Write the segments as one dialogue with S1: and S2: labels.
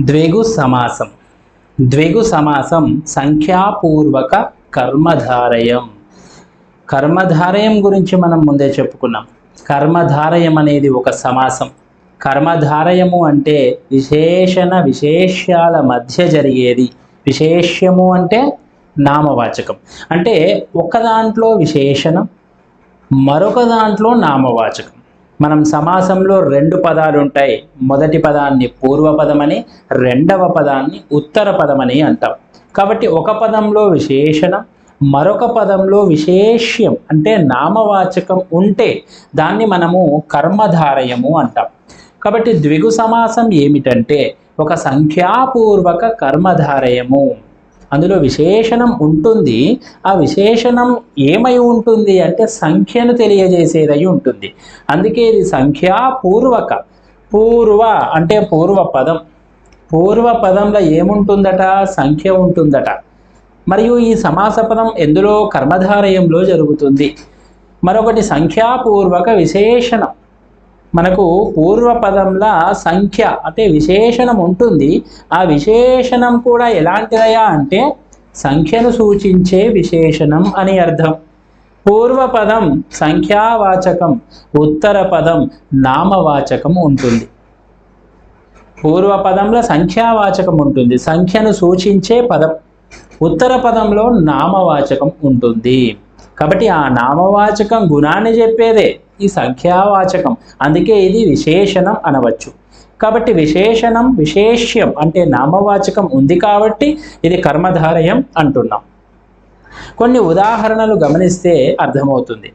S1: ద్వేగు సమాసం ద్వేగు సమాసం సంఖ్యాపూర్వక కర్మధారయం. కర్మధారయం గురించి మనం ముందే చెప్పుకున్నాం. కర్మధారయం అనేది ఒక సమాసం. కర్మధారయము అంటే విశేషణ విశేష్యాల మధ్య జరిగేది. విశేష్యము అంటే నామవాచకం. అంటే ఒక దాంట్లో విశేషణం మరొక దాంట్లో నామవాచకం. మనం సమాసంలో రెండు పదాలు ఉంటాయి. మొదటి పదాన్ని పూర్వపదమని రెండవ పదాన్ని ఉత్తర పదమని అంటాం. కాబట్టి ఒక పదంలో విశేషణం మరొక పదంలో విశేష్యం అంటే నామవాచకం ఉంటే దాన్ని మనము కర్మధారయము అంటాం. కాబట్టి ద్విగు సమాసం ఏమిటంటే ఒక సంఖ్యాపూర్వక కర్మధారయము. అందులో విశేషణం ఉంటుంది. ఆ విశేషణం ఏమై ఉంటుంది అంటే సంఖ్యను తెలియజేసేదై ఉంటుంది. అందుకే ఇది సంఖ్యాపూర్వక. పూర్వ అంటే పూర్వ పదం. పూర్వ పదంలో ఏముంటుందట? సంఖ్య ఉంటుందట. మరియు ఈ సమాస పదం ఎందులో కర్మధారయంలో జరుగుతుంది. మరొకటి సంఖ్యాపూర్వక విశేషణం. మనకు పూర్వపదంలా సంఖ్య అంటే విశేషణం ఉంటుంది. ఆ విశేషణం కూడా ఎలాంటిదయా అంటే సంఖ్యను సూచించే విశేషణం అని అర్థం. పూర్వపదం సంఖ్యావాచకం ఉత్తర పదం నామవాచకం ఉంటుంది. పూర్వపదంలో సంఖ్యావాచకం ఉంటుంది. సంఖ్యను సూచించే పదం ఉత్తర పదంలో నామవాచకం ఉంటుంది. కాబట్టి ఆ నామవాచకం గుణాన్ని చెప్పేదే. ఈ సంఖ్యావాచకం. అందుకే ఇది విశేషణం అనవచ్చు. కాబట్టి విశేషణం విశేష్యం అంటే నామవాచకం ఉంది కాబట్టి ఇది కర్మధారయం అంటున్నాం. కొన్ని ఉదాహరణలు గమనిస్తే అర్థమవుతుంది.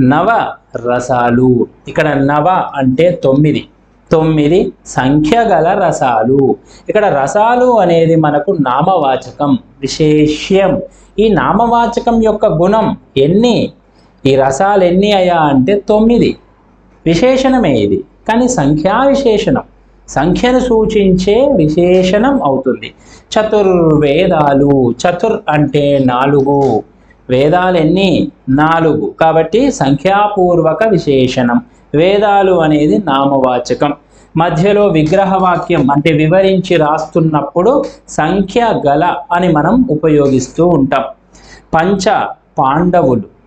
S1: నవ రసాలు. ఇక్కడ నవ అంటే తొమ్మిది. తొమ్మిది సంఖ్య గల రసాలు. ఇక్కడ రసాలు అనేది మనకు నామవాచకం విశేష్యం. ఈ నామవాచకం యొక్క గుణం ఎన్ని? ఈ రసాలు ఎన్ని అయ్యా అంటే తొమ్మిది. విశేషణమే ఇది. కానీ సంఖ్యా విశేషణం. సంఖ్యను సూచించే విశేషణం అవుతుంది. చతుర్వేదాలు చతుర్ అంటే నాలుగు. వేదాలు ఎన్ని? నాలుగు. కాబట్టి సంఖ్యాపూర్వక విశేషణం. వేదాలు అనేది నామవాచకం. మధ్యలో విగ్రహవాక్యం అంటే వివరించి రాస్తున్నప్పుడు సంఖ్య గల అని మనం ఉపయోగిస్తూ ఉంటాం. పంచ పాండవులు.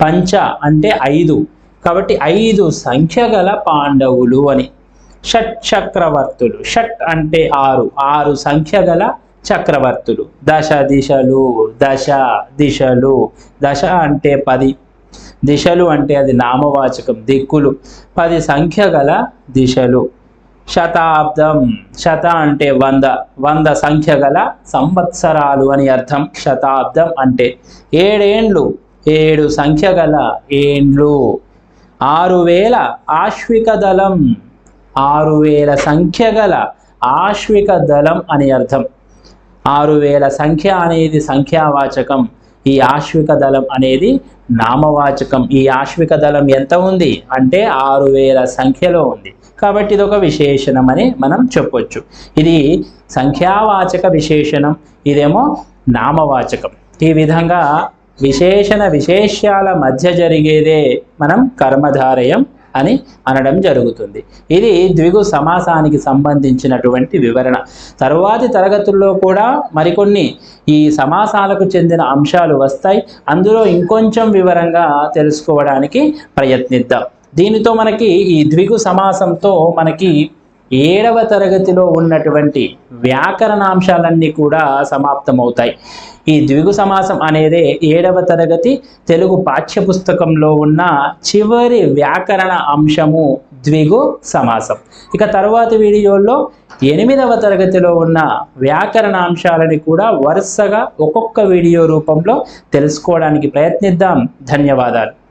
S1: పంచ అంటే ఐదు. కాబట్టి ఐదు సంఖ్య గల పాండవులు అని. షట్ చక్రవర్తులు. షట్ అంటే ఆరు. ఆరు సంఖ్య గల చక్రవర్తులు. దశ దిశలు దశ దిశలు. దశ అంటే పది. దిశలు అంటే అది నామవాచకం దిక్కులు. పది సంఖ్య గల దిశలు. శతాబ్దం. శత అంటే వంద. వంద సంఖ్య గల సంవత్సరాలు అని అర్థం. శతాబ్దం అంటే ఏడేండ్లు. ఏడు సంఖ్య గల ఏండ్లు. ఆరు వేల ఆశ్విక దళం. ఆరు వేల సంఖ్య గల ఆశ్విక దళం అని అర్థం. ఆరు వేల సంఖ్య అనేది సంఖ్యావాచకం. ఈ ఆశ్విక దళం అనేది నామవాచకం. ఈ ఆశ్విక దళం ఎంత ఉంది? అంటే ఆరు వేల సంఖ్యలో ఉంది. కాబట్టి ఇది ఒక విశేషణం అని మనం చెప్పొచ్చు. ఇది సంఖ్యావాచక విశేషణం. ఇదేమో నామవాచకం. ఈ విధంగా విశేషణ విశేష్యాల మధ్య జరిగేదే మనం కర్మధారయం అని అనడం జరుగుతుంది. ఇది ద్విగు సమాసానికి సంబంధించినటువంటి వివరణ. తరువాతి తరగతుల్లో కూడా మరికొన్ని ఈ సమాసాలకు చెందిన అంశాలు వస్తాయి. అందులో ఇంకొంచెం వివరంగా తెలుసుకోవడానికి ప్రయత్నిద్దాం. దీనితో మనకి ఈ ద్విగు సమాసంతో మనకి ఏడవ తరగతిలో ఉన్నటువంటి వ్యాకరణాంశాలన్నీ కూడా సమాప్తమవుతాయి. ఈ ద్విగు సమాసం అనేది ఏడవ తరగతి తెలుగు పాఠ్యపుస్తకంలో ఉన్న చివరి వ్యాకరణ అంశము ద్విగు సమాసం. ఇక తరువాతి వీడియోల్లో ఎనిమిదవ తరగతిలో ఉన్న వ్యాకరణ అంశాలని కూడా వరుసగా ఒక్కొక్క వీడియో రూపంలో తెలుసుకోవడానికి ప్రయత్నిద్దాం. ధన్యవాదాలు.